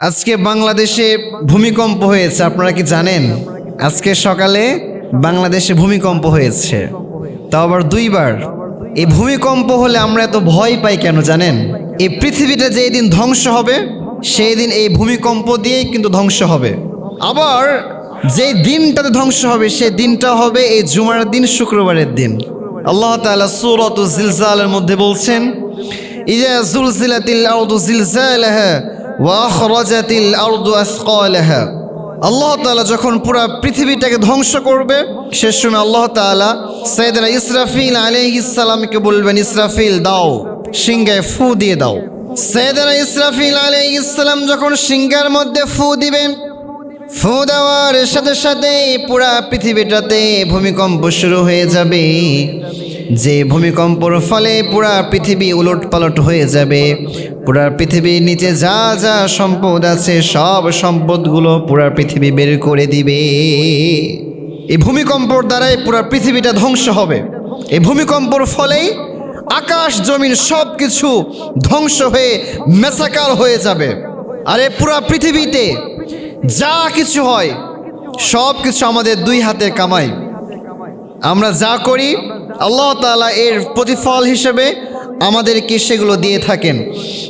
আজকে বাংলাদেশে ভূমিকম্প হয়েছে, আপনারা কি জানেন? আজকে সকালে বাংলাদেশে ভূমিকম্প হয়েছে। তাও আবার দুইবার। এই ভূমিকম্প হলে আমরা এত ভয় পাই কেন জানেন? এই পৃথিবীটা যেই দিন ধ্বংস হবে, সেই দিন এই ভূমিকম্প দিয়েই কিন্তু ধ্বংস হবে। আবার যেই দিনটাতে ধ্বংস হবে, সেই দিনটা হবে এই জুমার দিন, শুক্রবারের দিন। আল্লাহ তাআলা সূরাত জিলজালের মধ্যে বলছেন ইজা জুলজিলাতিল আরদু জিলজালাহা ওয়া আখরাজাতিল আরদু আসকালাহা। আল্লাহ তাআলা যখন পুরো পৃথিবীটাকে ধ্বংস করবে সে সময় আল্লাহ তাআলা সাইয়েদনা ইসরাফিল আলাইহিস সালামকে বলবেন, ইসরাফিল, দাও, সিংহায় ফু দিয়ে দাও। সাইয়েদনা ইসরাফিল আলাইহিস সালাম যখন সিংহার মধ্যে ফু দিবেন, ফু দেওয়ার সাথে সাথে পুরা পৃথিবীটাতে ভূমিকম্প শুরু হয়ে যাবে। যে ভূমিকম্পর ফলে পুরা পৃথিবী উলট পালট হয়ে যাবে, পুরা পৃথিবীর নিচে যা যা সম্পদ আছে, সব সম্পদগুলো পুরা পৃথিবী বের করে দিবে। এই ভূমিকম্পর দ্বারাই পুরা পৃথিবীটা ধ্বংস হবে। এই ভূমিকম্পর ফলেই আকাশ জমিন সব কিছু ধ্বংস হয়ে মেসাকার হয়ে যাবে। আর এই পুরা পৃথিবীতে যা কিছু হয় সব কিছু আমাদের দুই হাতে কামাই। আমরা যা করি আল্লাহ তাআলা এর প্রতিফল হিসেবে আমাদেরকে সেগুলো দিয়ে থাকেন।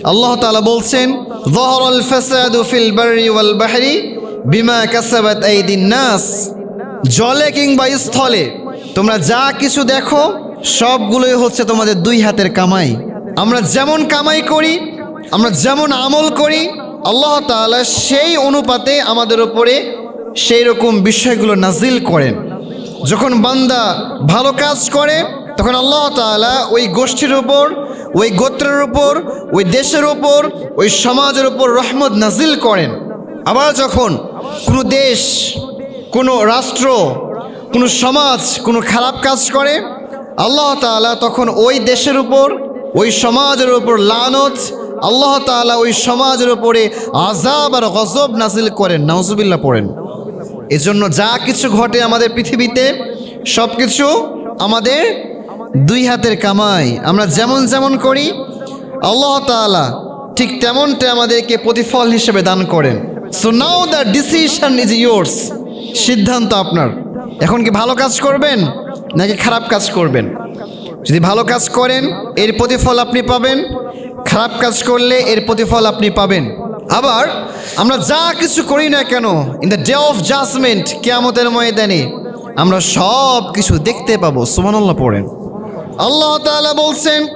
আল্লাহ তালা বলছেন, যহরাল ফাসাদু ফিল বাহরি বিমা কাসাবাত নাস। জলে কিংবা স্থলে তোমরা যা কিছু দেখো, সবগুলোই হচ্ছে তোমাদের দুই হাতের কামাই। আমরা যেমন কামাই করি, আমরা যেমন আমল করি, আল্লাহ তাআলা সেই অনুপাতে আমাদের উপরে সেই রকম বিষয়গুলো নাজিল করেন। যখন বান্দা ভালো কাজ করে, তখন আল্লাহ তাআলা ওই গোষ্ঠীর উপর, ওই গোত্রের উপর, ওই দেশের উপর, ওই সমাজের উপর রহমত নাজিল করেন। আবার যখন কোনো দেশ, কোনো রাষ্ট্র, কোনো সমাজ, কোনো খারাপ কাজ করে, আল্লাহ তাআলা তখন ওই দেশের উপর, ওই সমাজের উপর লানত, আল্লাহ তাআলা ওই সমাজের উপরে আজাব আর গজব নাজিল করেন। নাউজুবিল্লাহ পড়েন। এজন্য যা কিছু ঘটে আমাদের পৃথিবীতে সব কিছু আমাদের দুই হাতের কামাই। আমরা যেমন যেমন করি, আল্লাহ তাআলা ঠিক তেমনটা আমাদেরকে প্রতিফল হিসেবে দান করেন। So now the decision is yours সিদ্ধান্ত আপনার। এখন কি ভালো কাজ করবেন, নাকি খারাপ কাজ করবেন? যদি ভালো কাজ করেন, এর প্রতিফল আপনি পাবেন। খারাপ কাজ করলে এর প্রতিফল আপনি পাবেন। আবার আমরা যা কিছু করি না কেন in the day of judgement কেয়ামতের ময়দানে, আমরা সব কিছু দেখতে পাবো। সুমানাল্লাহ পড়েন। আল্লাহ তাআলা বলছেন,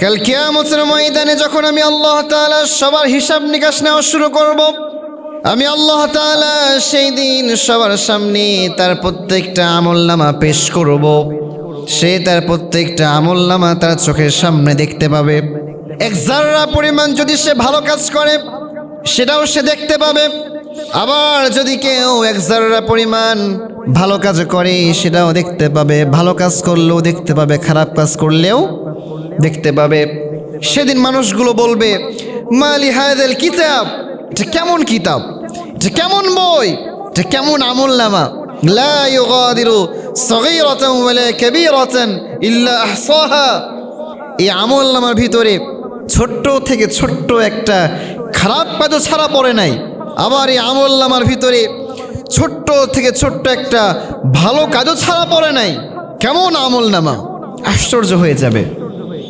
কাল কেয়ামতের ময়দানে যখন আমি আল্লাহ তাআলা সবার হিসাব নিকাশ নেওয়া শুরু করব, আমি আল্লাহ তাআলা সেই দিন সবার সামনে তার প্রত্যেকটা আমল নামা পেশ করব। সে তার প্রত্যেকটা আমল নামা তার চোখের সামনে দেখতে পাবে। এক জাররা পরিমাণ যদি সে ভালো কাজ করে সেটাও সে দেখতে পাবে। আবার যদি কেউ এক পরিমাণ ভালো কাজ করে, সেটাও দেখতে পাবে। ভালো কাজ করলেও দেখতে পাবে, খারাপ কাজ করলেও দেখতে পাবে। সেদিন মানুষগুলো বলবে, মালি হায়দেল কিতাব, এটা কেমন কিতাব? এটা কেমন বই? এটা কেমন আমল নামা এই আমল নামার ভিতরে ছোট্ট থেকে ছোট্ট একটা খারাপ কাজও ছাড়া পড়ে নাই। আবার এই আমল নামার ভিতরে ছোট্ট থেকে ছোট্ট একটা ভালো কাজও ছাড়া পড়ে নাই। কেমন আমল নামা? আশ্চর্য হয়ে যাবে।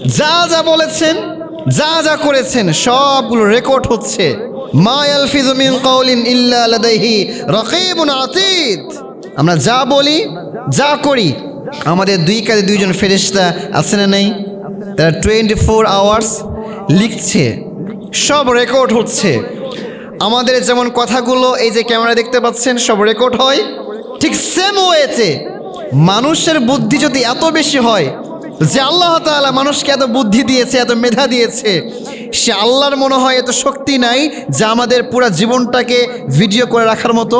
যা যা বলেছেন, যা যা করেছেন, সবগুলো রেকর্ড হচ্ছে। আমরা যা বলি, যা করি, আমাদের দুই কাজে দুইজন ফেরেশতা আছে না নাই? তারা টোয়েন্টি ফোর আওয়ার্স লিখছে, সব রেকর্ড হচ্ছে। আমাদের যেমন কথাগুলো এই যে ক্যামেরা দেখতে পাচ্ছেন, সব রেকর্ড হয়। ঠিক সেম ওয়েতে মানুষের বুদ্ধি যদি এত বেশি হয়, যে আল্লাহ তাআলা মানুষকে এত বুদ্ধি দিয়েছে, এত মেধা দিয়েছে, সে আল্লাহর মনে হয় এত শক্তি নাই যা আমাদের পুরা জীবনটাকে ভিডিও করে রাখার মতো?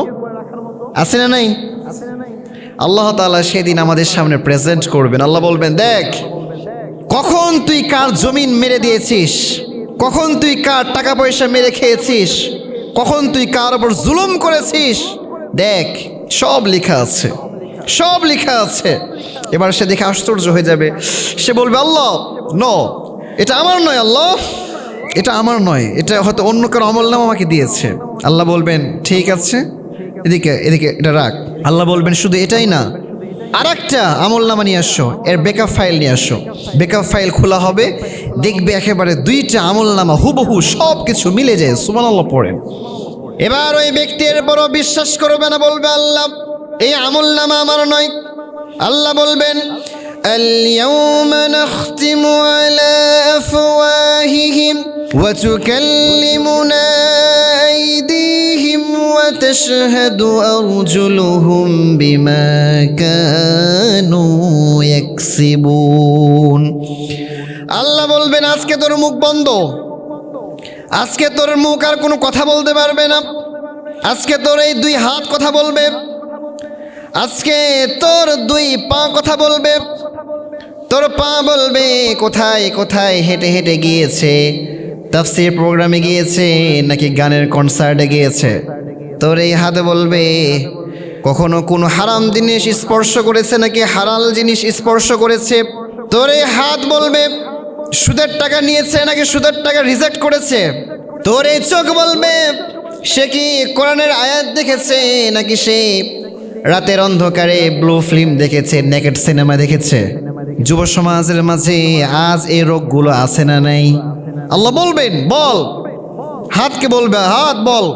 আছে না নাই? আল্লাহ তাআলা সেদিন আমাদের সামনে প্রেজেন্ট করবেন। আল্লাহ বলবেন, দেখ কখন তুই কার জমিন মেরে দিয়েছিস? কখন তুই কার টাকা পয়সা মেরে খেয়েছিস? কখন তুই কার ওপর জুলুম করেছিস? দেখ, সব লেখা আছে। সব লেখা আছে। এবার সে দেখে আশ্চর্য হয়ে যাবে। সে বলবে, আল্লাহ, ন। এটা আমার নয়, আল্লাহ। এটা আমার নয়। এটা হয়তো অন্য কারও আমল নাম আমাকে দিয়েছে। আল্লাহ বলবেন, ঠিক আছে। এদিকে এদিকে, এটা রাখ। আল্লাহ বলবেন, শুধু এটাই না আর একটা আমল নামা নিয়ে আসো এর বেকআপ ফাইল নিয়ে আসো বেকআপ ফাইল খোলা হবে দেখবে একেবারে দুইটা আমল নামা হুবহু সব কিছু মিলে যায় সুমান আল্লাহ পড়েন এবার ওই ব্যক্তির বড় বিশ্বাস করবে না বলবে আল্লাহ এই আমল নামা আমার নয় আল্লাহ বলবেন اليوم نختم على أفواههم وتكلمنا أيديهم وتشهد أرجلهم بما كانوا يكسبون আল্লাহ বলবেন আজকে তোর মুখ বন্ধ আজকে তোর মুখ আর কোনো কথা বলতে পারবে না আজকে তোর এই দুই হাত কথা বলবে আজকে তোর দুই পা কথা বলবে তোর পা বলবে কোথায় কোথায় হেঁটে হেঁটে গিয়েছে তাফসির প্রোগ্রামে গিয়েছে নাকি গানের কনসার্টে গিয়েছে তোর এই হাতে বলবে, কখনো কোনো হারাম জিনিস স্পর্শ করেছে নাকি হারাল জিনিস স্পর্শ করেছে? তোর এই হাত বলবে, সুদের টাকা নিয়েছে নাকি সুদের টাকা রিজেক্ট করেছে? তোর এই চোখ বলবে, সে কি কোরআনের আয়াত দেখেছে নাকি সে রাতের অন্ধকারে ব্লু ফিল্ম দেখেছে নেকেট সিনেমা দেখেছে? যুব সমাজের মাঝে আজ এই রোগগুলো আছে না নাই? আল্লাহ বলবেন, বল। হাতকে বলবে, হাত বল।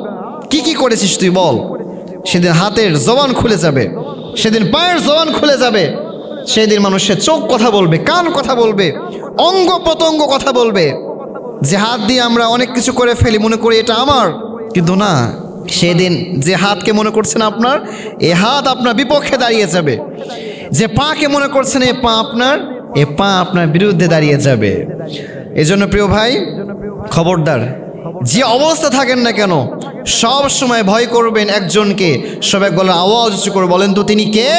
কি কি করেছিস তুই বল? সেদিন হাতের জবান খুলে যাবে। সেদিন পায়ের জবান খুলে যাবে। সেদিন মানুষের চোখ কথা বলবে, কান কথা বলবে, অঙ্গ প্রত্যঙ্গ কথা বলবে। যে হাত দিয়ে আমরা অনেক কিছু করে ফেলি, মনে করি এটা আমার। কিন্তু না, সেদিন যে হাতকে মনে করছেন আপনার, এ হাত আপনার বিপক্ষে দাঁড়িয়ে যাবে। যে পাকে মনে করছেন এ পা আপনার, এ পা আপনার বিরুদ্ধে দাঁড়িয়ে যাবে। এজন্য প্রিয় ভাই, খবরদার, যে অবস্থা থাকেন না কেন সব সময় ভয় করবেন একজনকে। সবাই গলার আওয়াজ করে বলেন তো তিনি কে?